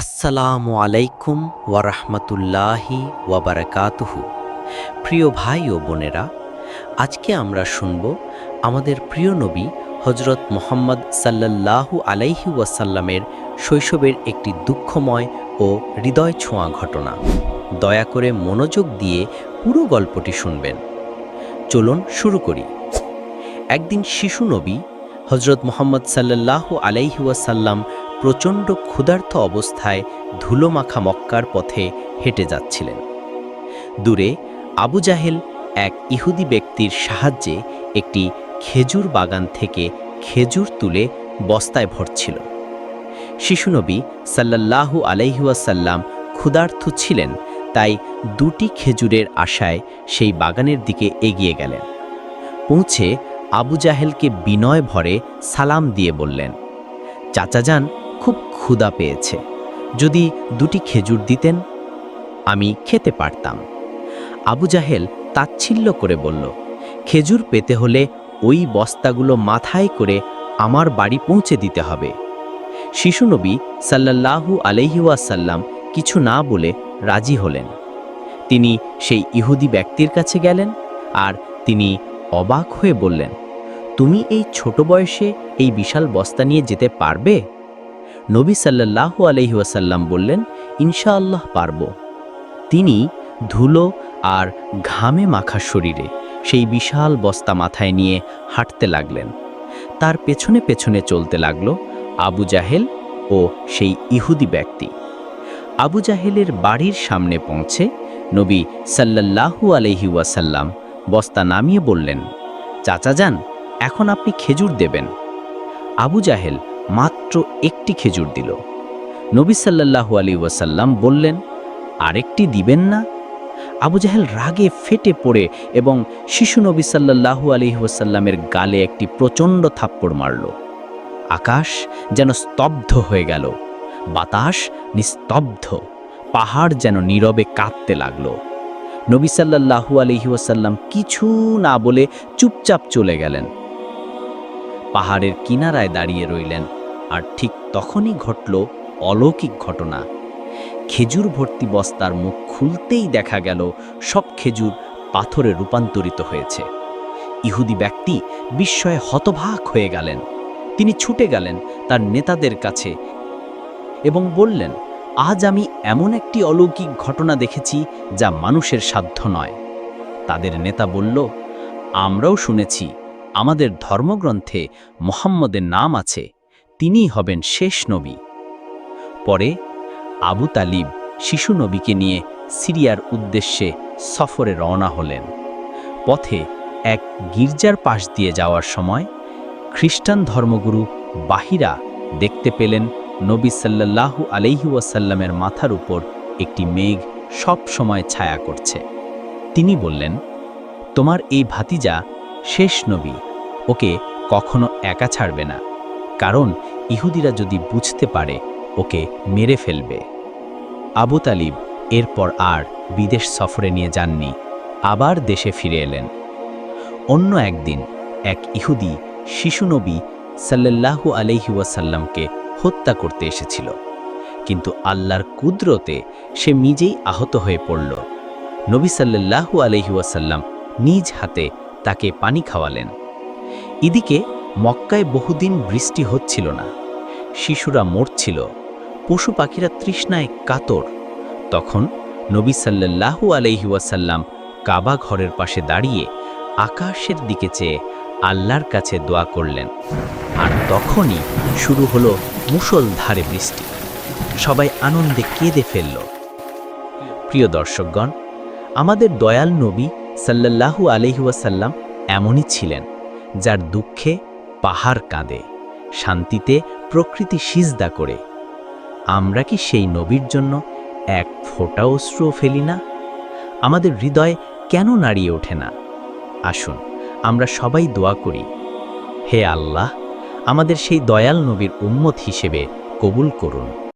আসসালামু আলাইকুম ওয়ারহমতুল্লাহি ওয়াবারাকাতুহু প্রিয় ভাই ও বোনেরা, আজকে আমরা শুনব আমাদের প্রিয় নবী হজরত মোহাম্মদ সাল্লাল্লাহু আলাইহি ওয়াসাল্লামের শৈশবের একটি দুঃখময় ও হৃদয় ছোঁয়া ঘটনা। দয়া করে মনোযোগ দিয়ে পুরো গল্পটি শুনবেন। চলুন শুরু করি। একদিন শিশু নবী হজরত মোহাম্মদ সাল্লাল্লাহু আলাইহি ওয়াসাল্লাম প্রচণ্ড ক্ষুধার্ত অবস্থায় ধুলোমাখা মক্কার পথে হেঁটে যাচ্ছিলেন। দূরে আবু জাহেল এক ইহুদি ব্যক্তির সাহায্যে একটি খেজুর বাগান থেকে খেজুর তুলে বস্তায় ভরছিল। শিশুনবী সাল্লাল্লাহু আলাইহুয়াসাল্লাম ক্ষুধার্থ ছিলেন, তাই দুটি খেজুরের আশায় সেই বাগানের দিকে এগিয়ে গেলেন। পৌঁছে আবু জাহেলকে বিনয় ভরে সালাম দিয়ে বললেন, চাচা যান খুব ক্ষুধা পেয়েছে। যদি দুটি খেজুর দিতেন, আমি খেতে পারতাম। আবু জাহেল তাচ্ছিল্য করে বলল, খেজুর পেতে হলে ওই বস্তাগুলো মাথায় করে আমার বাড়ি পৌঁছে দিতে হবে। শিশুনবী সাল্লাল্লাহু আলহিউসাল্লাম কিছু না বলে রাজি হলেন। তিনি সেই ইহুদি ব্যক্তির কাছে গেলেন আর তিনি অবাক হয়ে বললেন, তুমি এই ছোট বয়সে এই বিশাল বস্তা নিয়ে যেতে পারবে? নবী সাল্লাল্লাহু আলহি ওয়াসাল্লাম বললেন, ইনশাআল্লাহ পারব। তিনি ধুলো আর ঘামে মাখা শরীরে সেই বিশাল বস্তা মাথায় নিয়ে হাঁটতে লাগলেন। তার পেছনে পেছনে চলতে লাগল আবু জাহেল ও সেই ইহুদি ব্যক্তি। আবু জাহেলের বাড়ির সামনে পৌঁছে নবী সাল্লাল্লাহু আলহি ওয়াসাল্লাম বস্তা নামিয়ে বললেন, চাচা যান, এখন আপনি খেজুর দেবেন। আবু জাহেল মাত্র একটি খেজুর দিল। নবী সাল্লাল্লাহু আলী ওয়াসাল্লাম বললেন, আরেকটি দিবেন না? আবু জাহেল রাগে ফেটে পড়ে এবং শিশু নবী সাল্লাল্লাহু আলী ওয়াসাল্লামের গালে একটি প্রচণ্ড থাপ্পড় মারল। আকাশ যেন স্তব্ধ হয়ে গেল, বাতাস নিস্তব্ধ, পাহাড় যেন নীরবে কাঁদতে লাগল। নবী সাল্লাল্লাহু আলহি ওয়াসাল্লাম কিছু না বলে চুপচাপ চলে গেলেন। পাহাড়ের কিনারায় দাঁড়িয়ে রইলেন আর ঠিক তখনই ঘটল অলৌকিক ঘটনা। খেজুর ভর্তি বস্তার মুখ খুলতেই দেখা গেল সব খেজুর পাথরে রূপান্তরিত হয়েছে। ইহুদি ব্যক্তি বিস্ময়ে হতভাগ হয়ে গেলেন। তিনি ছুটে গেলেন তার নেতাদের কাছে এবং বললেন, আজ আমি এমন একটি অলৌকিক ঘটনা দেখেছি যা মানুষের সাধ্য নয়। তাদের নেতা বলল, আমরাও শুনেছি। আমাদের ধর্মগ্রন্থে মোহাম্মদের নাম আছে। তিনিই হবেন শেষ নবী। পরে আবু তালিব শিশু নবীকে নিয়ে সিরিয়ার উদ্দেশ্যে সফরে রওনা হলেন। পথে এক গির্জার পাশ দিয়ে যাওয়ার সময় খ্রিস্টান ধর্মগুরু বাহিরা দেখতে পেলেন নবী সাল্লাল্লাহু আলাইহি ওয়াসাল্লামের মাথার উপর একটি মেঘ সব সময় ছায়া করছে। তিনি বললেন, তোমার এই ভাতিজা শেষ নবী, ওকে কখনো একা ছাড়বে না। কারণ ইহুদিরা যদি বুঝতে পারে, ওকে মেরে ফেলবে। আবু তালিব এরপর আর বিদেশ সফরে নিয়ে যাননি, আবার দেশে ফিরে এলেন। অন্য একদিন এক ইহুদি শিশু নবী সাল্লাল্লাহু আলহি ওয়াসাল্লামকে হত্যা করতে এসেছিল, কিন্তু আল্লাহর কুদরতে সে নিজেই আহত হয়ে পড়ল। নবী সাল্লাল্লাহু আলহি ওয়াসাল্লাম নিজ হাতে তাকে পানি খাওয়ালেন। এদিকে মক্কায় বহুদিন বৃষ্টি হচ্ছিল না। শিশুরা মরছিল, পশু পাখিরা তৃষ্ণায় কাতর। তখন নবী সাল্লাল্লাহু আলহিউসাল্লাম কাবা ঘরের পাশে দাঁড়িয়ে আকাশের দিকে চেয়ে আল্লাহর কাছে দোয়া করলেন। আর তখনই শুরু হলো মুষলধারে বৃষ্টি। সবাই আনন্দে কেঁদে ফেলল। প্রিয় দর্শকগণ, আমাদের দয়াল নবী সাল্লাল্লাহু আলহিউসাল্লাম এমনই ছিলেন, যার দুঃখে পাহাড় কাঁদে, শান্তিতে প্রকৃতি সিজদা করে। আমরা কি সেই নবীর জন্য এক ফোটা অশ্রুও ফেলি না? আমাদের হৃদয় কেন নাড়িয়ে ওঠে না? আসুন, আমরা সবাই দোয়া করি। হে আল্লাহ, আমাদের সেই দয়াল নবীর উম্মত হিসেবে কবুল করুন।